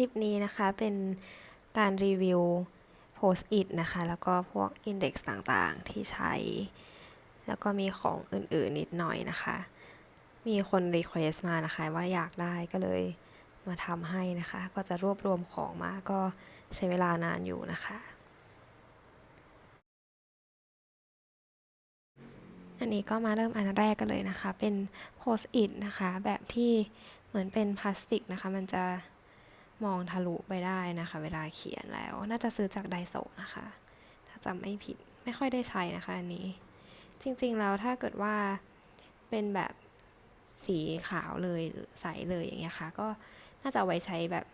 ลิปนี้นะคะเป็นการรีวิว Post-it นะคะ แล้วก็พวก Index ต่างๆที่ใช้ แล้วก็มีของอื่นๆนิดหน่อยนะคะ มีคนรีเควสมานะคะว่าอยากได้ก็เลยมาทำให้นะคะ ก็จะรวบรวมของมาก็ใช้เวลานานอยู่นะคะ อันนี้ก็มาเริ่มอันแรกกันเลยนะคะ เป็น Post-it นะคะ แบบที่เหมือนเป็นพลาสติกนะคะ มันจะ มองทะลุไปได้นะคะ เวลาเขียนแล้ว น่าจะซื้อจากไดโซนะคะ ถ้าจำไม่ผิดไม่ค่อยได้ใช้นะคะอันนี้ จริงๆแล้วถ้าเกิดว่าเป็นแบบสีขาวเลยใสเลยอย่างเงี้ยค่ะ ก็น่าจะไว้ใช้แบบ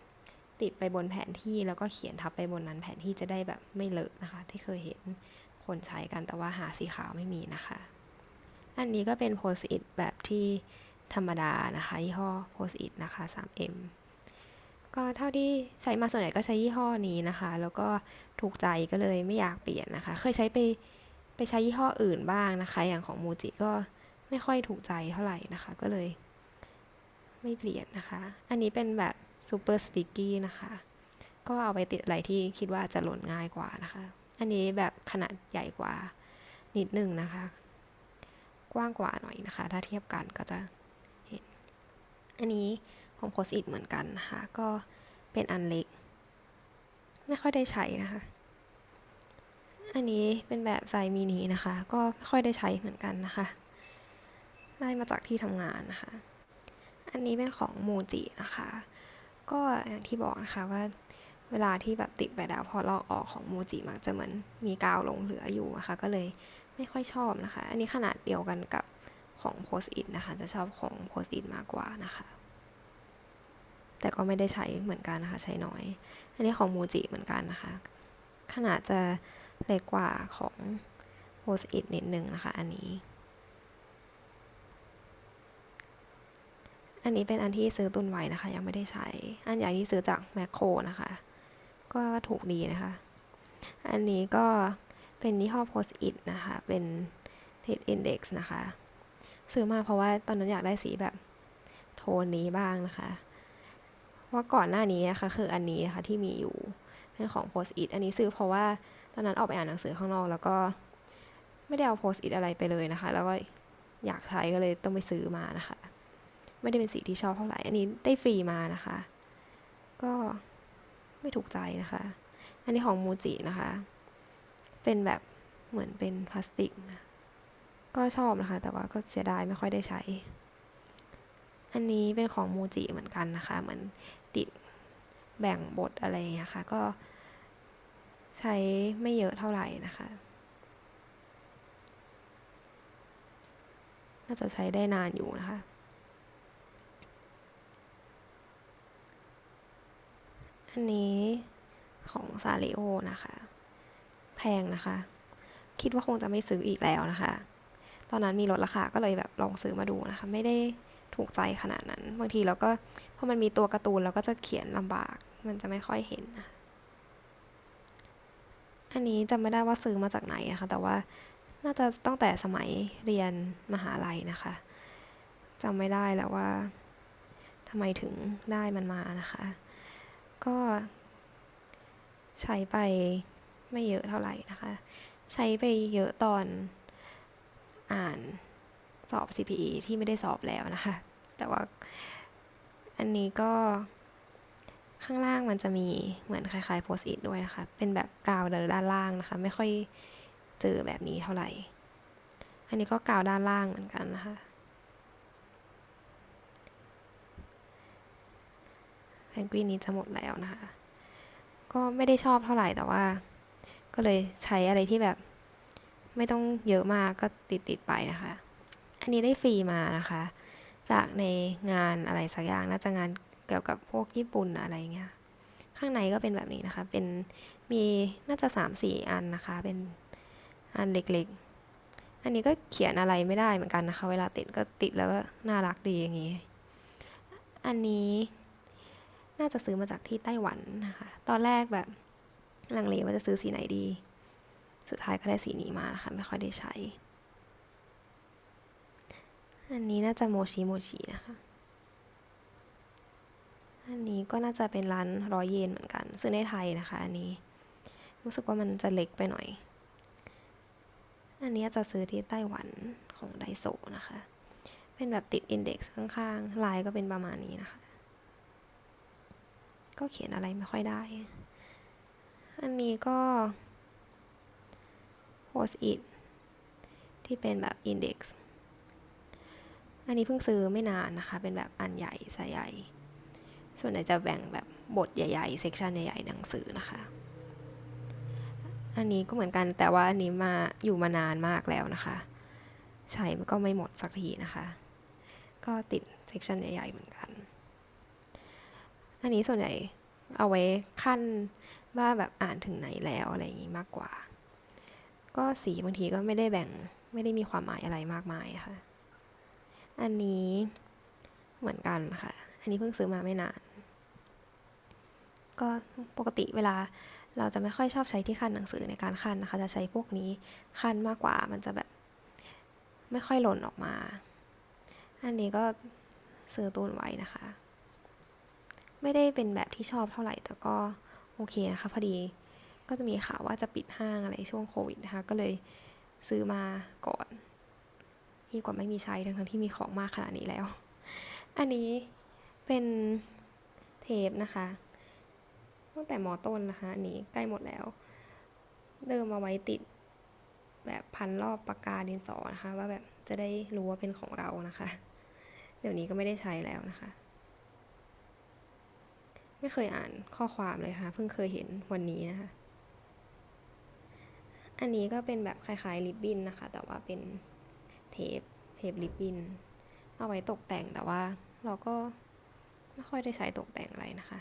ติดไปบนแผนที่แล้วก็เขียนทับไปบนนั้นแผนที่จะได้แบบไม่เลอะนะคะ ที่เคยเห็นคนใช้กันแต่ว่าหาสีขาวไม่มีนะคะ อันนี้ก็เป็นโพสอิ t แบบที่ธรรมดานะคะยี่ห้อโพสอิ t นะคะ 3M ก็เท่าที่ใช้มาส่วนใหญ่ก็ใช้ยี่ห้อนี้นะคะ แล้วก็ถูกใจก็เลยไม่อยากเปลี่ยนนะคะ เคยใช้ไปไปใช้ยี่ห้ออื่นบ้างนะคะ อย่างของมูจิก็ไม่ค่อยถูกใจเท่าไหร่นะคะ ก็เลย ไม่เปลี่ยนนะคะ อันนี้เป็นแบบซูเปอร์สติกกี้นะคะ ก็เอาไปติดอะไรที่คิดว่าจะหล่นง่ายกว่านะคะ อันนี้แบบขนาดใหญ่กว่านิดนึงนะคะ กว้างกว่าหน่อยนะคะ ถ้าเทียบกันก็จะเห็น อันนี้ ของโพสอิดเหมือนกันนะคะ ก็เป็นอันเล็ก ไม่ค่อยได้ใช้นะคะ อันนี้เป็นแบบไซมินินะคะ ก็ไม่ค่อยได้ใช้เหมือนกันนะคะ ได้มาจากที่ทำงานนะคะ อันนี้เป็นของมูจินะคะ ก็อย่างที่บอกนะคะว่าเวลาที่แบบติดไปแล้วพอลอกออกของมูจิมักจะเหมือนมีกาวหลงเหลืออยู่นะคะ ก็เลยไม่ค่อยชอบนะคะ อันนี้ขนาดเดียวกันกับของโพสอิ t นะคะ จะชอบของโพสอิ t มากกว่านะคะ แต่ก็ไม่ได้ใช้เหมือนกันนะคะ ใช้น้อย อันนี้ของมูจิเหมือนกันนะคะ ขนาดจะเล็กกว่าของโพสอิ t นิดนึงนะคะ อันนี้ อันนี้เป็นอันที่ซื้อตุนไว้นะคะ ยังไม่ได้ใช้ อันใหญ่ที่ซื้อจากแมคโครนะคะ ก็ว่าถูกดีนะคะ อันนี้ก็เป็นยี่ห้อ Post It นะคะ เป็น t e d Index นะคะ ซื้อมาเพราะว่าตอนนั้นอยากได้สีแบบโทนนี้บ้างนะคะ ว่าก่อนหน้านี้นะคะคืออันนี้นะคะที่มีอยู่เป็นของ Post It อันนี้ซื้อเพราะว่าตอนนั้นออกไปอ่านหนังสือข้างนอกแล้วก็ไม่ได้เอา Post It อะไรไปเลยนะคะ แล้วก็อยากใช้ก็เลยต้องไปซื้อมานะคะ ไม่ได้เป็นสีที่ชอบเท่าไหร่ อันนี้ได้ฟรีมานะคะ ก็ไม่ถูกใจนะคะ อันนี้ของมูจินะคะ เป็นแบบเหมือนเป็นพลาสติกนะ ก็ชอบนะคะ แต่ว่าก็เสียดายไม่ค่อยได้ใช้ อันนี้เป็นของมูจิเหมือนกันนะคะ เหมือน แบ่งบทอะไรอย่างเงี้ยค่ะ ก็ใช้ไม่เยอะเท่าไหร่นะคะ น่าจะใช้ได้นานอยู่นะคะ อันนี้ของซาริโอนะคะ แพงนะคะ คิดว่าคงจะไม่ซื้ออีกแล้วนะคะ ตอนนั้นมีลดราคาก็เลยแบบลองซื้อมาดูนะคะ ไม่ได้ ถูกใจขนาดนั้น บางทีเราก็พอมันมีตัวการ์ตูนเราก็จะเขียนลำบาก มันจะไม่ค่อยเห็น อันนี้จำไม่ได้ว่าซื้อมาจากไหนนะคะ แต่ว่าน่าจะตั้งแต่สมัยเรียนมหาลัยนะคะจำไม่ได้แล้วว่าทำไมถึงได้มันมานะคะ ก็ใช้ไปไม่เยอะเท่าไหร่นะคะ ใช้ไปเยอะตอนอ่าน สอบ CPE ที่ไม่ได้สอบแล้วนะคะ แต่ว่าอันนี้ก็ข้างล่างมันจะมีเหมือนคล้ายๆโพสต์อิทด้วยนะคะ เป็นแบบกาวเดินด้านล่างนะคะ ไม่ค่อยเจอแบบนี้เท่าไหร่ อันนี้ก็กาวด้านล่างเหมือนกันนะคะ แพนกวินนี้จะหมดแล้วนะคะ ก็ไม่ได้ชอบเท่าไหร่แต่ว่า ก็เลยใช้อะไรที่แบบ ไม่ต้องเยอะมากก็ติดติดไปนะคะ อันนี้ได้ฟรีมานะคะ จากในงานอะไรสักอย่างน่าจะงานเกี่ยวกับพวกญี่ปุ่นอะไรเงี้ย ข้างในก็เป็นแบบนี้นะคะ เป็นมีน่าจะสามสี่อันนะคะ เป็นอันเล็กๆ อันนี้ก็เขียนอะไรไม่ได้เหมือนกันนะคะ เวลาติดก็ติดแล้วก็น่ารักดีอย่างนี้ อันนี้น่าจะซื้อมาจากที่ไต้หวันนะคะ ตอนแรกแบบลังเลว่าจะซื้อสีไหนดี สุดท้ายก็ได้สีนี้มานะคะ ไม่ค่อยได้ใช้ อันนี้น่าจะโมชิโมชินะคะ อันนี้ก็น่าจะเป็นร้านร้อยเยนเหมือนกัน ซื้อในไทยนะคะ อันนี้ รู้สึกว่ามันจะเล็กไปหน่อย อันนี้จะซื้อที่ไต้หวันของไดโซนะคะ เป็นแบบติดอินเด็กซ์ข้างๆ ลายก็เป็นประมาณนี้นะคะ ก็เขียนอะไรไม่ค่อยได้ อันนี้ก็โพสอิทที่เป็นแบบอินเด็กซ์ อันนี้เพิ่งซื้อไม่นานนะคะ เป็นแบบอันใหญ่ไซส์ใหญ่ ส่วนใหญ่จะแบ่งแบบบทใหญ่ๆ เซกชันใหญ่ๆ หนังสือนะคะ อันนี้ก็เหมือนกันแต่ว่าอันนี้มาอยู่มานานมากแล้วนะคะ ใช้ก็ไม่หมดสักทีนะคะ ก็ติดเซกชันใหญ่ๆ เหมือนกัน อันนี้ส่วนใหญ่เอาไว้ขั้นว่าแบบอ่านถึงไหนแล้วอะไรอย่างนี้มากกว่า ก็สีบางทีก็ไม่ได้แบ่งไม่ได้มีความหมายอะไรมากมายค่ะ อันนี้เหมือนกันค่ะ อันนี้เพิ่งซื้อมาไม่นาน ก็ปกติเวลาเราจะไม่ค่อยชอบใช้ที่ขั้นหนังสือในการขั้นนะคะ จะใช้พวกนี้ขั้นมากกว่า มันจะแบบไม่ค่อยหล่นออกมา อันนี้ก็ซื้อตูนไว้นะคะ ไม่ได้เป็นแบบที่ชอบเท่าไหร่ แต่ก็โอเคนะคะ พอดีก็จะมีข่าวว่าจะปิดห้างอะไรช่วงโควิดนะคะ ก็เลยซื้อมาก่อน ดีกว่าไม่มีใช้ทั้งๆที่มีของมากขนาดนี้แล้ว อันนี้เป็นเทปนะคะ ตั้งแต่มอต้นนะคะอันนี้ใกล้หมดแล้ว เดิมเอาไว้ติดแบบพันรอบปากกาดินสอนะคะ ว่าแบบจะได้รู้ว่าเป็นของเรานะคะ เดี๋ยวนี้ก็ไม่ได้ใช้แล้วนะคะ ไม่เคยอ่านข้อความเลยค่ะ เพิ่งเคยเห็นวันนี้นะคะ อันนี้ก็เป็นแบบคล้ายๆลิปบิ้นนะคะ แต่ว่าเป็น เทปเทปลิปบิน เอาไว้ตกแต่งแต่ว่าเราก็ไม่ค่อยได้ใช้ตกแต่งอะไรนะคะ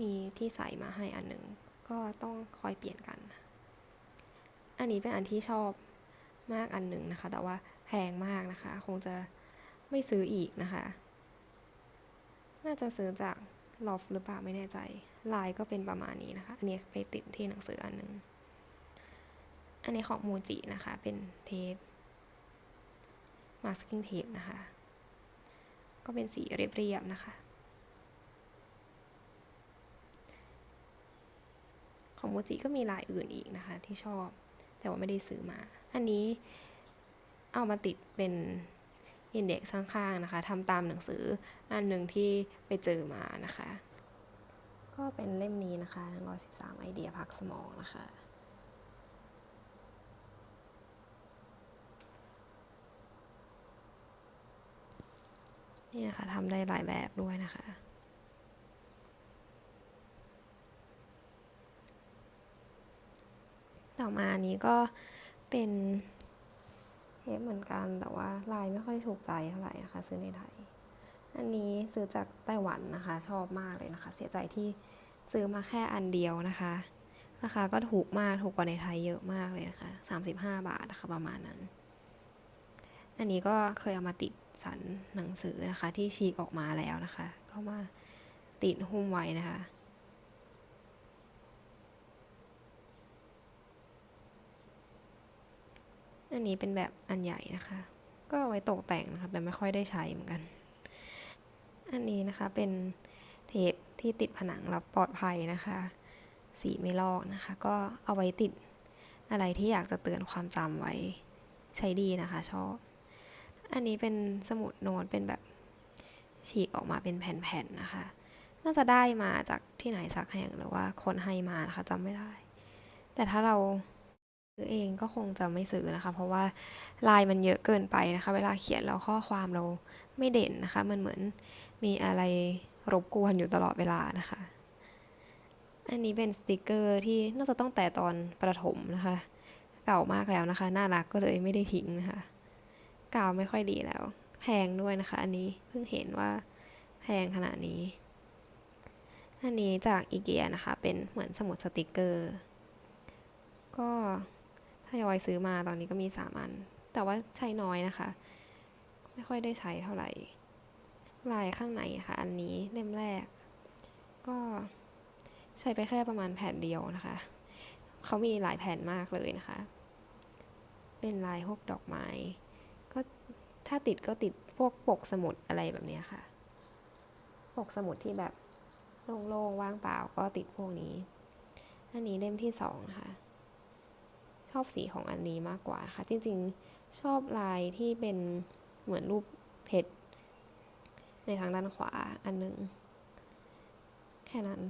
มีที่ใส่มาให้อันหนึ่งก็ต้องคอยเปลี่ยนกัน อันนี้เป็นอันที่ชอบมากอันหนึ่งนะคะ แต่ว่าแพงมากนะคะ คงจะไม่ซื้ออีกนะคะ น่าจะซื้อจากลอฟหรือเปล่าไม่แน่ใจ ลายก็เป็นประมาณนี้นะคะ อันนี้ไปติดที่หนังสืออันหนึ่ง อันนี้ของมูจินะคะ เป็นเทป masking tape นะคะ ก็เป็นสีเรียบๆนะคะ ของโมจิก็มีลายอื่นอีกนะคะ ที่ชอบ แต่ว่าไม่ได้ซื้อมา อันนี้เอามาติดเป็นอินเด็กซ์ข้างๆนะคะทำตามหนังสืออันหนึ่งที่ไปเจอมานะคะ ก็เป็นเล่มนี้นะคะทั้ง113 ไอเดียพักสมองนะคะ นี่นะคะทำได้หลายแบบด้วยนะคะต่อมาอันนี้ก็เป็นเทปเหมือนกันแต่ว่าลายไม่ค่อยถูกใจเท่าไหร่นะคะซื้อในไทย อันนี้ซื้อจากไต้หวันนะคะ ชอบมากเลยนะคะ เสียใจที่ซื้อมาแค่อันเดียวนะคะราคาก็ถูกมากถูกกว่าในไทยเยอะมากเลยนะคะ 35 บาทนะคะประมาณนั้น อันนี้ก็เคยเอามาติด สันหนังสือนะคะ ที่ฉีกออกมาแล้วนะคะ ก็มาติดหุ้มไว้นะคะ อันนี้เป็นแบบอันใหญ่นะคะ ก็เอาไว้ตกแต่งนะคะ แต่ไม่ค่อยได้ใช้เหมือนกัน อันนี้นะคะเป็นเทปที่ติดผนังรับปลอดภัยนะคะ สีไม่ลอกนะคะ ก็เอาไว้ติดอะไรที่อยากจะเตือนความจำไว้ใช้ดีนะคะชอบ อันนี้เป็นสมุดโน้ตเป็นแบบฉีกออกมาเป็นแผ่นๆนะคะ น่าจะได้มาจากที่ไหนสักแห่งหรือว่าคนให้มานะคะจำไม่ได้ แต่ถ้าเราซื้อเองก็คงจะไม่ซื้อนะคะ เพราะว่าลายมันเยอะเกินไปนะคะ เวลาเขียนแล้วข้อความเราไม่เด่นนะคะ มันเหมือนมีอะไรรบกวนอยู่ตลอดเวลานะคะ อันนี้เป็นสติกเกอร์ที่น่าจะต้องแต่ตอนประถมนะคะ เก่ามากแล้วนะคะ น่ารักก็เลยไม่ได้ทิ้งนะคะ กาวไม่ค่อยดีแล้ว แพงด้วยนะคะ อันนี้เพิ่งเห็นว่าแพงขนาดนี้ อันนี้จากอีเกียนะคะ เป็นเหมือนสมุดสติกเกอร์ ก็ถ้ายอยซื้อมาตอนนี้ก็มีสามอัน แต่ว่าใช้น้อยนะคะ ไม่ค่อยได้ใช้เท่าไหร่ ลายข้างในค่ะ อันนี้เล่มแรก ก็ใช้ไปแค่ประมาณแผ่นเดียวนะคะ เขามีหลายแผ่นมากเลยนะคะ เป็นลายพวกดอกไม้ ถ้าติดก็ติดพวกปกสมุดอะไรแบบนี้ค่ะ ปกสมุดที่แบบโล่งๆว่างเปล่าก็ติดพวกนี้ อันนี้เล่มที่สองนะคะ ชอบสีของอันนี้มากกว่านะคะจริงๆชอบลายที่เป็นเหมือนรูปเพชรในทางด้านขวาอันหนึ่งแค่นั้น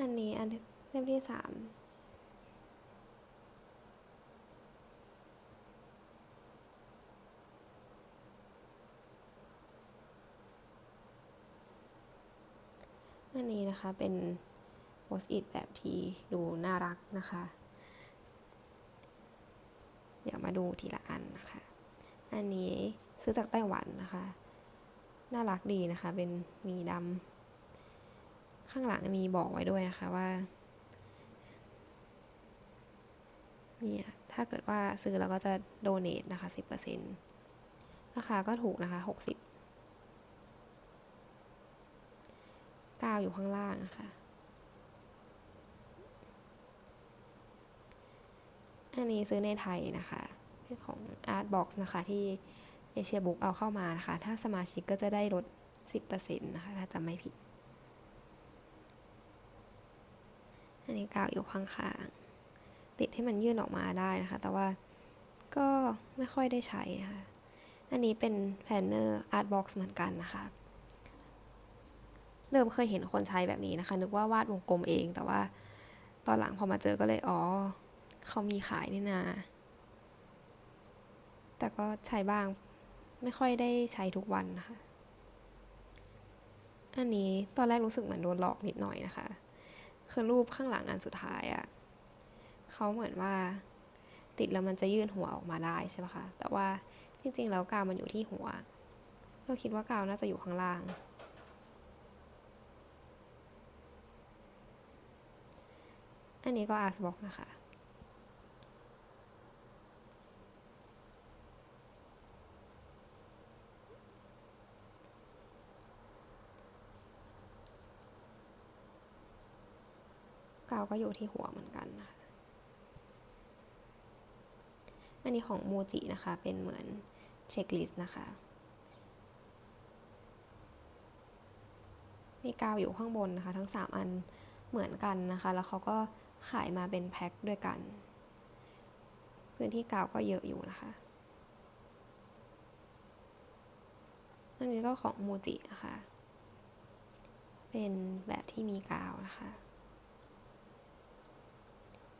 อันนี้อันเล่มที่สาม อันนี้นะคะเป็นโพสอิทแบบที่ดูน่ารักนะคะ เดี๋ยวมาดูทีละอันนะคะ อันนี้ซื้อจากไต้หวันนะคะ น่ารักดีนะคะ เป็นมีดำข้างหลังมีบอกไว้ด้วยนะคะว่าเนี่ยถ้าเกิดว่าซื้อแล้วก็จะโดเนทนะคะ 10%ราคาก็ถูกนะคะ 60 ก้าวอยู่ข้างล่างนะคะอันนี้ซื้อในไทยนะคะเป็นของ Artbox นะคะที่เอเชียบุ๊กเอาเข้ามานะคะ ถ้าสมาชิกก็จะได้ลด 10%นะคะ ถ้าจำไม่ผิด อันนี้กาวอยู่ข้างๆ ติดให้มันยื่นออกมาได้นะคะ แต่ว่าก็ไม่ค่อยได้ใช้นะคะ อันนี้เป็นแพนเนอร์ Artbox เหมือนกันนะคะ เริ่มเคยเห็นคนใช้แบบนี้นะคะ นึกว่าวาดวงกลมเอง แต่ว่าตอนหลังพอมาเจอก็เลยอ๋อเขามีขายนี่นา แต่ก็ใช้บ้างไม่ค่อยได้ใช้ทุกวันนะคะ อันนี้ตอนแรกรู้สึกเหมือนโดนหลอกนิดหน่อยนะคะ คือรูปข้างหลังอันสุดท้ายอะ่ะเขาเหมือนว่า ติดแล้วมันจะยื่นหัวออกมาได้ใช่ไหมคะ แต่ว่าจริงๆแล้วกาวมันอยู่ที่หัว เราคิดว่ากาวน่าจะอยู่ข้างล่าง อันนี้ก็อาร์สบอกนะคะกาวก็อยู่ที่หัวเหมือนกันนะคะอันนี้ของมูจินะคะ เป็นเหมือนเช็คลิสต์นะคะ มีกาวอยู่ข้างบนนะคะ ทั้ง 3 อันเหมือนกันนะคะ แล้วเขาก็ ขายมาเป็นแพ็คด้วยกัน พื้นที่กาวก็เยอะอยู่นะคะอันนี้ก็ของมูจินะคะ เป็นแบบที่มีกาวนะคะ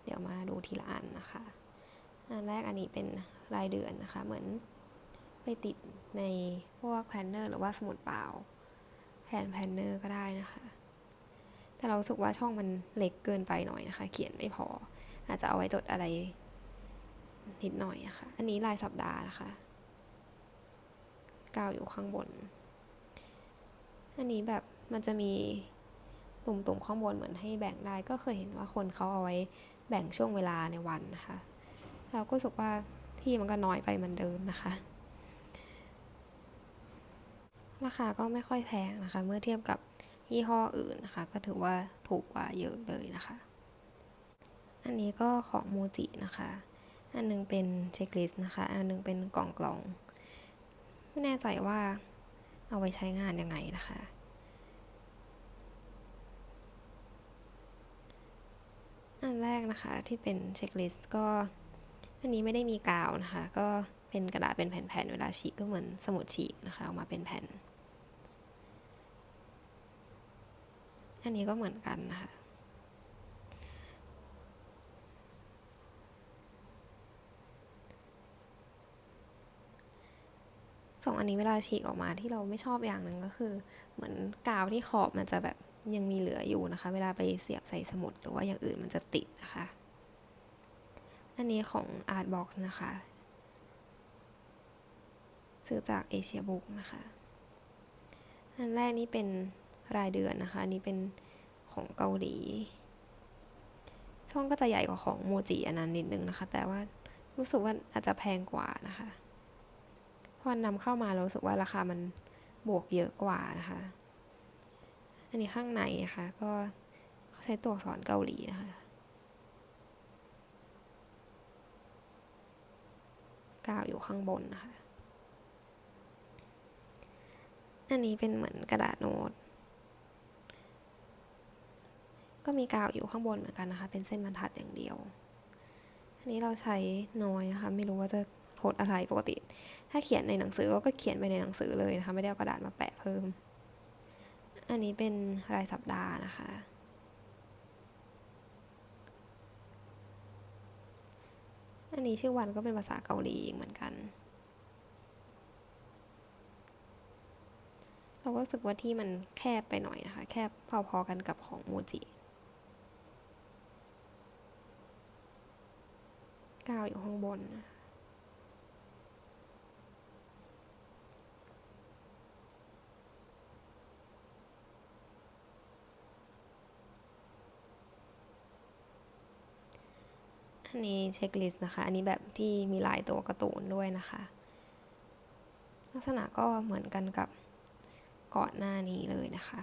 เดี๋ยวมาดูทีละอันนะคะ อันแรกอันนี้เป็นรายเดือนนะคะ เหมือนไปติดในพวกแพนเนอร์หรือว่าสมุดเปล่าแทนแพนเนอร์ก็ได้นะคะ แต่เราสึกว่าช่องมันเล็กเกินไปหน่อยนะคะ เขียนไม่พอ อาจจะเอาไว้จดอะไรนิดหน่อยนะคะ อันนี้รายสัปดาห์นะคะกาวอยู่ข้างบน อันนี้แบบมันจะมีตุ่มๆข้างบนเหมือนให้แบ่งได้ ก็เคยเห็นว่าคนเขาเอาไว้แบ่งช่วงเวลาในวันนะคะ เราก็รู้สึกว่าที่มันก็น้อยไปเหมือนเดิมนะคะ ราคาก็ไม่ค่อยแพงนะคะ เมื่อเทียบกับ ยี่ห้ออื่นนะคะ ก็ถือว่าถูกกว่าเยอะเลยนะคะ อันนี้ก็ของมูจินะคะ อันนึงเป็นเช็คลิสต์นะคะ อันนึงเป็นกล่องกล่องไม่แน่ใจว่าเอาไว้ใช้งานยังไงนะคะ อันแรกนะคะที่เป็นเช็คลิสต์ก็อันนี้ไม่ได้มีกาวนะคะ ก็เป็นกระดาษเป็นแผ่นๆ เวลาฉีกก็เหมือนสมุดฉีกนะคะออกมาเป็นแผ่น อันนี้ก็เหมือนกันนะคะสองอันนี้เวลาฉีกออกมาที่เราไม่ชอบอย่างหนึ่งก็คือ เหมือนกาวที่ขอบมันจะแบบยังมีเหลืออยู่นะคะ เวลาไปเสียบใส่สมุดหรือว่าอย่างอื่นมันจะติดนะคะ อันนี้ของ Artbox นะคะ ซื้อจากเอเชียบุกนะคะ อันแรกนี่เป็น รายเดือนนะคะ อันนี้เป็นของเกาหลี ช่องก็จะใหญ่กว่าของโมจิอันนั้นนิดนึงนะคะ แต่ว่ารู้สึกว่าอาจจะแพงกว่านะคะพอนำเข้ามาเรารู้สึกว่าราคามันบวกเยอะกว่านะคะ อันนี้ข้างในนะคะก็ใช้ตัวอักษรเกาหลีนะคะกาวอยู่ข้างบนนะคะ อันนี้เป็นเหมือนกระดาษโน้ต ก็มีกาวอยู่ข้างบนเหมือนกันนะคะ เป็นเส้นบรรทัดอย่างเดียว อันนี้เราใช้น้อยนะคะ ไม่รู้ว่าจะโทษอะไรปกติ ถ้าเขียนในหนังสือก็เขียนไปในหนังสือเลยนะคะ ไม่ได้เอากระดาษมาแปะเพิ่ม อันนี้เป็นรายสัปดาห์นะคะ อันนี้ชื่อวันก็เป็นภาษาเกาหลีเหมือนกัน เราก็รู้สึกว่าที่มันแคบไปหน่อยนะคะ แคบพอๆกันกับของโมจิ กาวอยู่ข้างบนนะอันนี้เช็คลิสต์นะคะ อันนี้แบบที่มีลายตัวการ์ตูนด้วยนะคะ ลักษณะก็เหมือนกันกับก่อนหน้านี้เลยนะคะ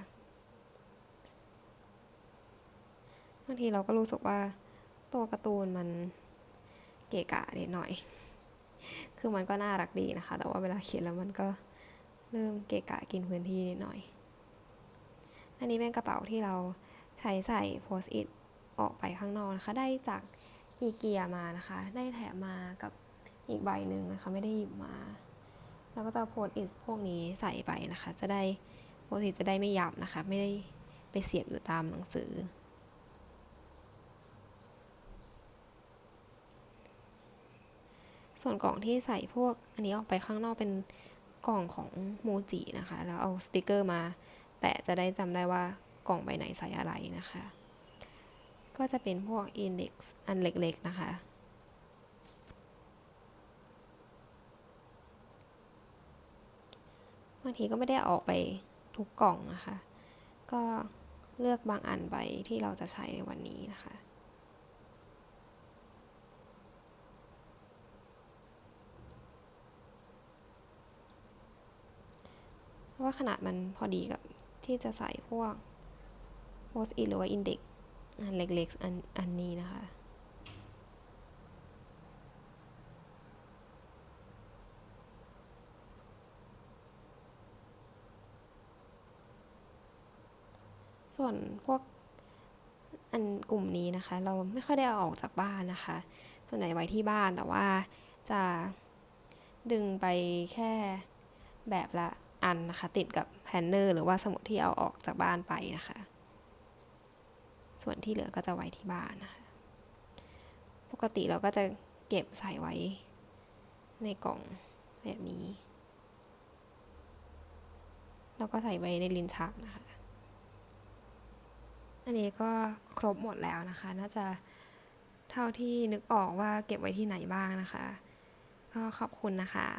บางทีเราก็รู้สึกว่าตัวการ์ตูนมัน เกะกะนิดหน่อย คือมันก็น่ารักดีนะคะ แต่ว่าเวลาเขียนแล้วมันก็เริ่มเกะกะกินพื้นที่นิดหน่อย อันนี้เป็นกระเป๋าที่เราใช้ใส่โพสต์อิทออกไปข้างนอกนะคะ ได้จากอีเกียมานะคะ ได้แถมมากับอีกใบหนึ่งนะคะ ไม่ได้หยิบมา แล้วก็จะโพสต์อิทพวกนี้ใส่ไปนะคะ จะได้โพสต์อิทจะได้ไม่ยับนะคะ ไม่ได้ไปเสียบอยู่ตามหนังสือ ส่วนกล่องที่ใส่พวกอันนี้ออกไปข้างนอกเป็นกล่องของโมจินะคะ แล้วเอาสติกเกอร์มาแปะจะได้จำได้ว่ากล่องใบไหนใส่อะไรนะคะ ก็จะเป็นพวกอินเด็กซ์อันเล็กๆนะคะบางทีก็ไม่ได้ออกไปทุกกล่องนะคะ ก็เลือกบางอันไปที่เราจะใช้ในวันนี้นะคะ ว่าขนาดมันพอดีกับที่จะใส่พวกโพสอิหรือว่าอินเด็กอันเล็กๆอันอันนี้นะคะ ส่วนพวกอันกลุ่มนี้นะคะ เราไม่ค่อยได้เอาออกจากบ้านนะคะ ส่วนใหญ่ไว้ที่บ้านแต่ว่าจะดึงไปแค่แบบละ อันนะคะ ติดกับแพนเนอร์หรือว่าสมุดที่เอาออกจากบ้านไปนะคะ ส่วนที่เหลือก็จะไว้ที่บ้านนะคะปกติเราก็จะเก็บใส่ไว้ในกล่องแบบนี้ แล้วก็ใส่ไว้ในลิ้นชักนะคะ อันนี้ก็ครบหมดแล้วนะคะ น่าจะเท่าที่นึกออกว่าเก็บไว้ที่ไหนบ้างนะคะ ก็ขอบคุณนะคะ